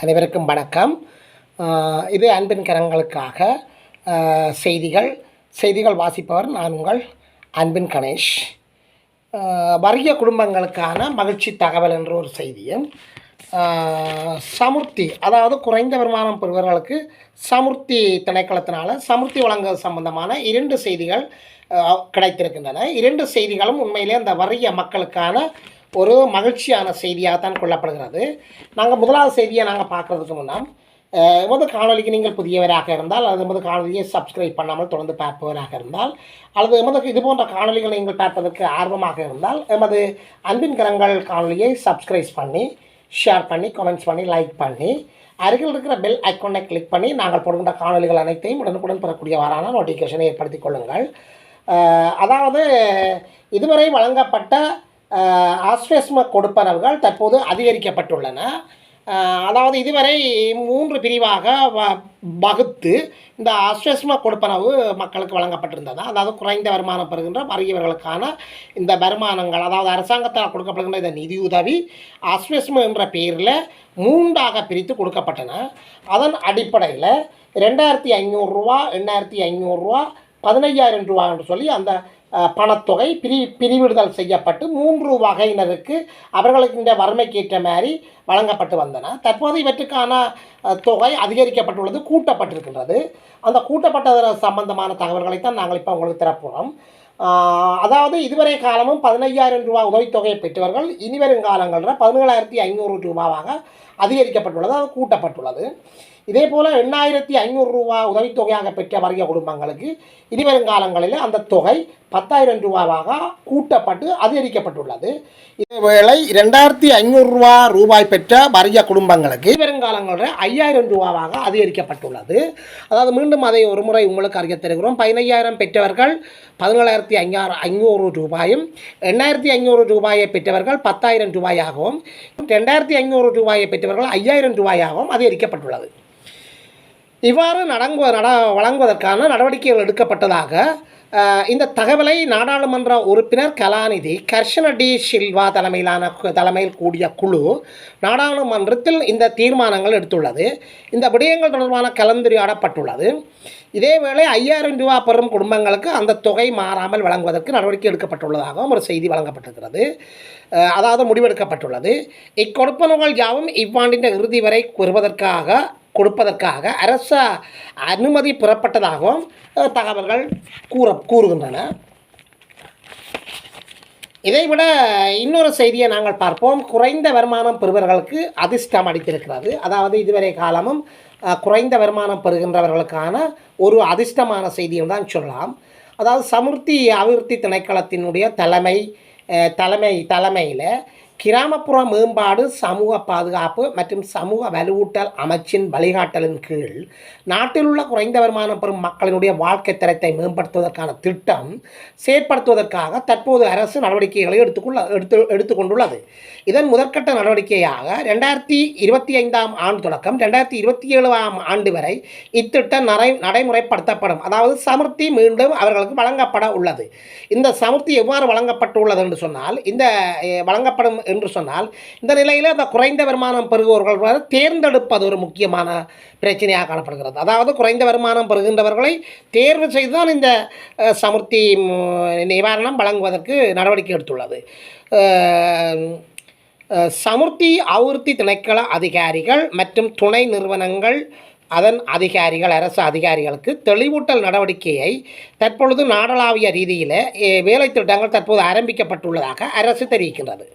அனைவருக்கும் வணக்கம். இது அன்பின் கரங்களுக்காக செய்திகள். செய்திகள் வாசிப்பவர் நான் உங்கள் அன்பின் கணேஷ். ஆஹ் வறிய குடும்பங்களுக்கான மகிழ்ச்சி தகவல் என்ற ஒரு செய்தியும் சமுர்த்தி அதாவது குறைந்த வருமானம் பெறுபவர்களுக்கு சமுர்த்தி திணைக்களத்தினால் சமுர்த்தி வழங்குவது சம்பந்தமான இரண்டு செய்திகள் கிடைத்திருக்கின்றன. இரண்டு செய்திகளும் உண்மையிலே அந்த வறிய மக்களுக்கான ஒரு மகிழ்ச்சியான செய்தியாக தான் கொள்ளப்படுகிறது. நாங்கள் முதலாவது செய்தியை நாங்கள் பார்க்குறதுக்கு முன்னால் அஹ், எமது காணொலிக்கு நீங்கள் புதியவராக இருந்தால் அல்லது எமது காணொலியை சப்ஸ்கிரைப் பண்ணாமல் தொடர்ந்து பார்ப்பவராக இருந்தால் அல்லது எமது இது போன்ற காணொலிகளை நீங்கள் பார்ப்பதற்கு ஆர்வமாக இருந்தால் எமது அன்பின் கரங்கள் காணொலியை சப்ஸ்கிரைப் பண்ணி ஷேர் பண்ணி கமெண்ட்ஸ் பண்ணி லைக் பண்ணி அருகில் இருக்கிற பெல் ஐக்கானை கிளிக் பண்ணி நாங்கள் போடுகின்ற காணொலிகள் அனைத்தையும் உடனுக்குடன் பெறக்கூடியவாறான நோட்டிஃபிகேஷனை ஏற்படுத்திக் கொள்ளுங்கள். அதாவது இதுவரை வழங்கப்பட்ட அஹ், கொடுப்பனவுகள் தற்போது அதிகரிக்கப்பட்டுள்ளன. அதாவது இதுவரை மூன்று பிரிவாக வ- வகுத்து இந்த ஆஸ்வெஸ்ம கொடுப்பனவு மக்களுக்கு வழங்கப்பட்டிருந்தது. அதாவது குறைந்த வருமானம் பெறுகின்ற வறியவர்களுக்கான இந்த வருமானங்கள் அதாவது அரசாங்கத்தால் கொடுக்கப்படுகின்ற இந்த நிதியுதவி ஆஸ்வெஸ்ம என்ற பெயரில் மூன்றாக பிரித்து கொடுக்கப்பட்டன. அதன் அடிப்படையில் ரெண்டாயிரத்தி ஐநூறுரூவா எண்ணாயிரத்தி ஐநூறுரூவா பதினையாயிரம் ரூபா என்று சொல்லி அந்த பணத்தொகை பிரி பிரிவிடுதல் செய்யப்பட்டு மூன்று வகையினருக்கு அவர்களுக்கு இந்த வறுமைக்கேற்ற மாதிரி வழங்கப்பட்டு வந்தன. தற்போது இவற்றுக்கான தொகை அதிகரிக்கப்பட்டுள்ளது கூட்டப்பட்டிருக்கின்றது. அந்த கூட்டப்பட்டது சம்பந்தமான தகவல்களை தான் நாங்கள் இப்போ உங்களுக்கு தரப்போகிறோம் அதாவது இதுவரை காலமும் பதினையாயிரம் ரூபாய் உதவித்தொகையை பெற்றவர்கள் இனிவரும் காலங்களில் பதினேழாயிரத்தி ஐநூறு ரூபாவாக அதிகரிக்கப்பட்டுள்ளது அது கூட்டப்பட்டுள்ளது. இதே போல் எண்ணாயிரத்தி ஐநூறு ரூபா உதவித்தொகையாக பெற்ற வறிய குடும்பங்களுக்கு இனிவரும் காலங்களில் அந்த தொகை பத்தாயிரம் ரூபாவாக கூட்டப்பட்டு அதிகரிக்கப்பட்டுள்ளது. இதேவேளை ரெண்டாயிரத்தி ஐநூறு ரூபா ரூபாய் பெற்ற வறிய குடும்பங்களுக்கு இனிவரும் காலங்களில் ஐயாயிரம் ரூபாவாக அதிகரிக்கப்பட்டுள்ளது. அதாவது மீண்டும் அதை ஒரு முறை உங்களுக்கு அறிய தருகிறோம். பதினையாயிரம் பெற்றவர்கள் பதினேழாயிரத்தி ஐயாறு ஐநூறு ரூபாயும் எண்ணாயிரத்தி ஐநூறு ரூபாயை பெற்றவர்கள் பத்தாயிரம் ரூபாயாகவும் ரெண்டாயிரத்தி ஐநூறு ரூபாயை பெற்றவர்கள் ஐயாயிரம் ரூபாயாகவும் அது எரிக்கப்பட்டுள்ளது இவ்வாறு நடங்கு நட வழங்குவதற்கான நடவடிக்கைகள் எடுக்கப்பட்டதாக இந்த தகவலை நாடாளுமன்ற உறுப்பினர் கலாநிதி கர்ஷன டி சில்வா தலைமையிலான கு- தலைமையில் கூடிய குழு நாடாளுமன்றத்தில் இந்த தீர்மானங்கள் எடுத்துள்ளது. இந்த விடயங்கள் தொடர்பான கலந்துரையாடப்பட்டுள்ளது. இதேவேளை ஐயாயிரம் ரூபா பெறும் குடும்பங்களுக்கு அந்த தொகை மாறாமல் வழங்குவதற்கு நடவடிக்கை எடுக்கப்பட்டுள்ளதாகவும் ஒரு செய்தி வழங்கப்பட்டிருக்கிறது. அதாவது முடிவெடுக்கப்பட்டுள்ளது. இக்கொடுப்பனவுகள் யாவும் இவ்வாண்டின் இறுதி வரை கூறுவதற்காக கொடுப்பதற்காக அரச அனுமதி பெறப்பட்டதாகவும் தகவல்கள் கூற கூறுகின்றன. இதைவிட இன்னொரு செய்தியை நாங்கள் பார்ப்போம். குறைந்த வருமானம் பெறுபவர்களுக்கு அதிர்ஷ்டம் அடித்திருக்கிறது அதாவது இதுவரை காலமும் குறைந்த வருமானம் பெறுகின்றவர்களுக்கான ஒரு அதிர்ஷ்டமான செய்தியும் தான் சொல்லலாம். அதாவது சமுர்த்தி அபிவிருத்தி திணைக்களத்தினுடைய தலைமை தலைமை தலைமையில் கிராமப்புற மேம்பாடு சமூக பாதுகாப்பு மற்றும் சமூக வலுவூட்டல் அமைச்சின் வழிகாட்டலின் கீழ் நாட்டில் உள்ள குறைந்த வருமானம் பெறும் மக்களினுடைய வாழ்க்கை தரத்தை மேம்படுத்துவதற்கான திட்டம் செயற்படுத்துவதற்காக தற்போது அரசு நடவடிக்கைகளை எடுத்துக்கொள்ள எடுத்து எடுத்துக்கொண்டுள்ளது. இதன் முதற்கட்ட நடவடிக்கையாக ரெண்டாயிரத்தி இருபத்தி ஐந்தாம் ஆண்டு தொடக்கம் ரெண்டாயிரத்தி இருபத்தி ஏழாம் ஆண்டு வரை இத்திட்டம் நடை நடைமுறைப்படுத்தப்படும். அதாவது சமர்த்தி மீண்டும் அவர்களுக்கு வழங்கப்பட உள்ளது. இந்த சமர்த்தி எவ்வாறு வழங்கப்பட்டுள்ளது என்று சொன்னால் இந்த வழங்கப்படும் என்று சொன்னால் இந்த நிலையில் அந்த குறைந்த வருமானம் பெறுபவர்கள் தேர்ந்தெடுப்பது ஒரு முக்கியமான பிரச்சனையாக காணப்படுகிறது. அதாவது குறைந்த வருமானம் பெறுகின்றவர்களை தேர்வு செய்து தான் இந்த சமுர்த்தி நிவாரணம் வழங்குவதற்கு நடவடிக்கை எடுத்துள்ளது. அஹ், அஹ், சமுர்த்தி திணைக்கள அதிகாரிகள் மற்றும் துணை நிறுவனங்கள் அதன் அதிகாரிகள் அரசு அதிகாரிகளுக்கு தெளிவூட்டல் நடவடிக்கையை தற்பொழுது நாடளாவிய ரீதியில் வேலை திட்டங்கள் தற்போது ஆரம்பிக்கப்பட்டுள்ளதாக அரசு தெரிவிக்கின்றது.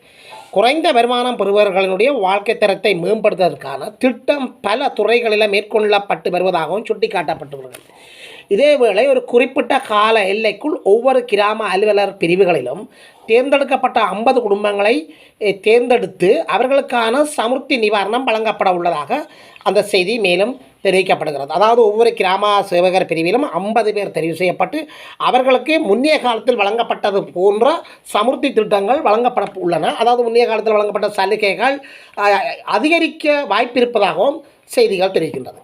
குறைந்த வருமானம் பெறுபவர்களினுடைய வாழ்க்கை தரத்தை மேம்படுத்துவதற்கான திட்டம் பல துறைகளில் மேற்கொள்ளப்பட்டு வருவதாகவும் சுட்டிக்காட்டப்பட்டுள்ளது. இதேவேளை ஒரு குறிப்பிட்ட கால எல்லைக்குள் ஒவ்வொரு கிராம அலுவலர் பிரிவுகளிலும் தேர்ந்தெடுக்கப்பட்ட ஐம்பது குடும்பங்களை தேர்ந்தெடுத்து அவர்களுக்கான சமுர்த்தி நிவாரணம் வழங்கப்பட உள்ளதாக அந்த செய்தி மேலும் தெரிவிக்கப்படுகிறது. அதாவது ஒவ்வொரு கிராம சேவகர் பிரிவிலும் ஐம்பது பேர் தெரிவு செய்யப்பட்டு அவர்களுக்கு முன்னைய காலத்தில் வழங்கப்பட்டது போன்ற சமுர்த்தி திட்டங்கள் வழங்கப்பட உள்ளன. அதாவது முன்னைய காலத்தில் வழங்கப்பட்ட சலுகைகள் அதிகரிக்க வாய்ப்பிருப்பதாகவும் செய்திகள் தெரிவிக்கின்றது